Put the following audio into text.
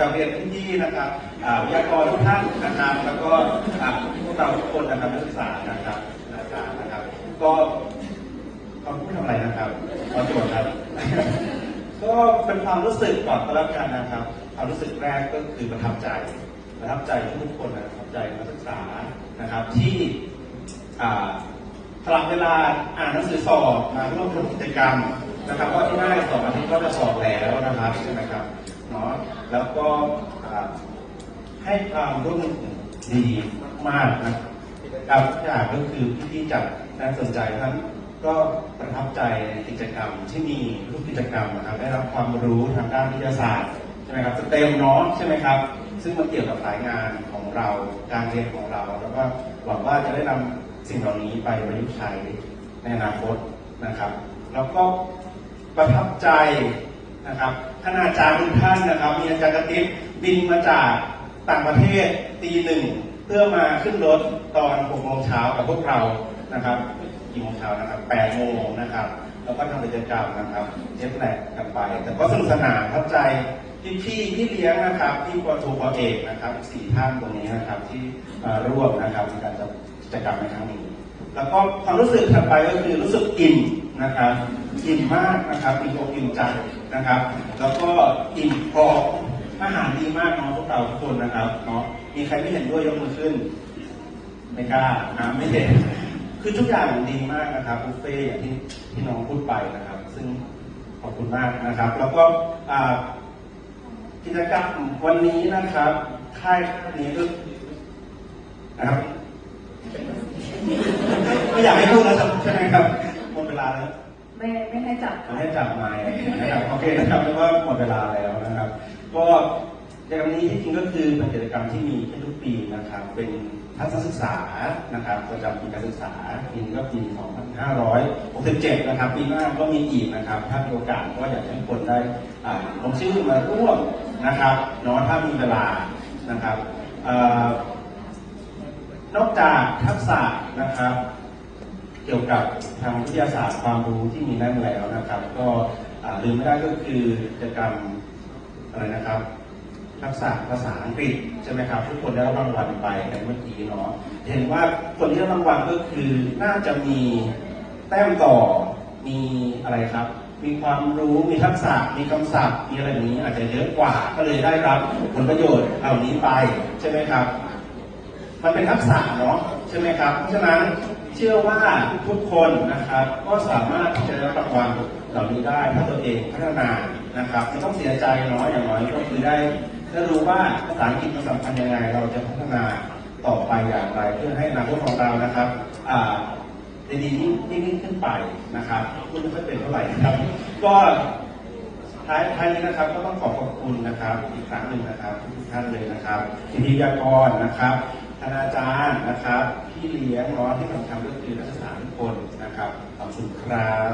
จะเรียนพี่ๆนะครับวิทยากรทุกท่านนะครับแล้วก็พวกเราทุกคนนะครับนักศึกษานะครับอาจารย์นะครับ ก็เขาพูดทำอะไรนะครับขอโจทย์ครับ ก็เป็นความรู้สึกก่อนก็แล้วกันนะครับ ความรู้สึกแรกก็คือประทับใจประทับใจทุกคนนะประทับใจนักศึกษานะครับที่อ่าสลับเวลาอ่านหนังสือสอบมาร่วมทำกิจกรรมนะครับว่าที่หน้าสอบอาทิตย์ก็จะสอบแล้วนะครับใช่ไหมครับ เนาะแล้วก็ให้ความร่วมมือดีมากๆนะครับทุกอย่างก็คือพี่ๆจัดน่าสนใจทั้งก็ประทับใจในกิจกรรมที่มีรูปกิจกรรมนะครับได้รับความรู้ทางด้านวิทยาศาสตร์ใช่ไหมครับสเต็มเนาะใช่ไหมครับ ซึ่งมันเกี่ยวกับสายงานของเราการเรียนของเรา แล้วก็หวังว่าจะได้นำสิ่งเหล่านี้ไปประยุกต์ใช้ในอนาคตนะครับ แล้วก็ประทับใจ นะครับท่านอาจารย์ทุกท่านนะครับมีอาจารย์กระติบบินมาจากต่างประเทศตีหนึ่งเพื่อมาขึ้นรถตอน6โมงเช้ากับพวกเรานะครับกี่โมงเช้านะครับ8โมงนะครับ แล้วก็ทำกิจกรรมนะครับเจ็ตแลกกันไป แต่ก็สนุกสนานเข้าใจพี่พี่ๆพี่เลี้ยงนะครับพี่ปอโทปอเอกนะครับสี่ท่านตรงนี้นะครับที่มาร่วมนะครับในการจัดกิจกรรมในครั้งนี้ แล้วก็ความรู้สึกถัดไปก็คือรู้สึกอิ่ม นะครับอิ่มมากนะครับอิ่มอกอิ่มใจนะครับ แล้วก็อิ่มพออาหารดีมากเนาะพวกเราทุกคนนะครับเนาะมีใครไม่เห็นด้วยยกมือขึ้น ไม่กล้าอ่าไม่เห็นคือทุกอย่างดีมากนะครับบุฟเฟ่อย่างที่ที่น้องพูดไปนะครับ ซึ่งขอบคุณมากนะครับ แล้วก็กิจกรรมวันนี้นะครับค่ายค่ายนี้ก็นะครับไม่อยากให้พูดแล้วใช่ไหมครับ หมดเวลาแล้วไม่ไม่ให้จับขอให้จับไม้นะครับโอเคนะครับแล้วก็หมดเวลาแล้วนะครับ ก็กิจกรรมนี้ที่จริงก็คือเป็นกิจกรรมที่มีขึ้นทุกปีนะครับ เป็นทัศนศึกษานะครับประจำปีการศึกษาปีนี้ก็ปี 2567 นะครับ ปีหน้าก็มีอีกนะครับ ถ้ามีโอกาสก็อยากให้ทุกคนได้อ่าลงชื่อมาร่วมนะครับเนาะถ้ามีเวลานะครับเอ่อนอกจากทักษะนะครับ เกี่ยวกับทางวิทยาศาสตร์ความรู้ที่มีนั่นแล้วนะครับ ก็ลืมไม่ได้ก็คือกิจกรรมอะไรนะครับทักษะภาษาอังกฤษใช่ไหมครับ ทุกคนได้รับรางวัลไปในเมื่อกี้เนาะเห็นว่าคนที่ได้รางวัลก็คือน่าจะมีแต้มต่อมีอะไรครับ มีความรู้มีทักษะมีคำศัพท์มีอะไรนี้อาจจะเยอะกว่าก็เลยได้รับผลประโยชน์เหล่านี้ไปใช่ไหมครับ มันเป็นทักษะเนาะใช่ไหมครับเพราะฉะนั้น ชื่อว่าทุกคนนะครับ ก็สามารถที่จะได้รับรางวัลเหล่านี้ได้ถ้าตัวเองพัฒนานะครับไม่ต้องเสียใจเนาะอย่างน้อยก็คือได้ได้รู้ว่าภาษาอังกฤษมันสำคัญยังไง เราจะพัฒนาต่อไปอย่างไร เพื่อให้อนาคตของเรานะครับอ่าด้ดียิ่งยิ่งขึ้นไปนะครับพูดไม่เป็นเท่าไหร่นะครับ ก็ท้ายท้ายนี้นะครับก็ต้องขอขอบคุณนะครับอีกครั้งหนึ่งนะครับทุกท่านเลยนะครับพิธียากรนะครับ คณาจารย์นะครับ พี่เลี้ยงเนาะที่สำคัญก็คือนักศึกษาทุกคนนะครับ ขอบคุณครับ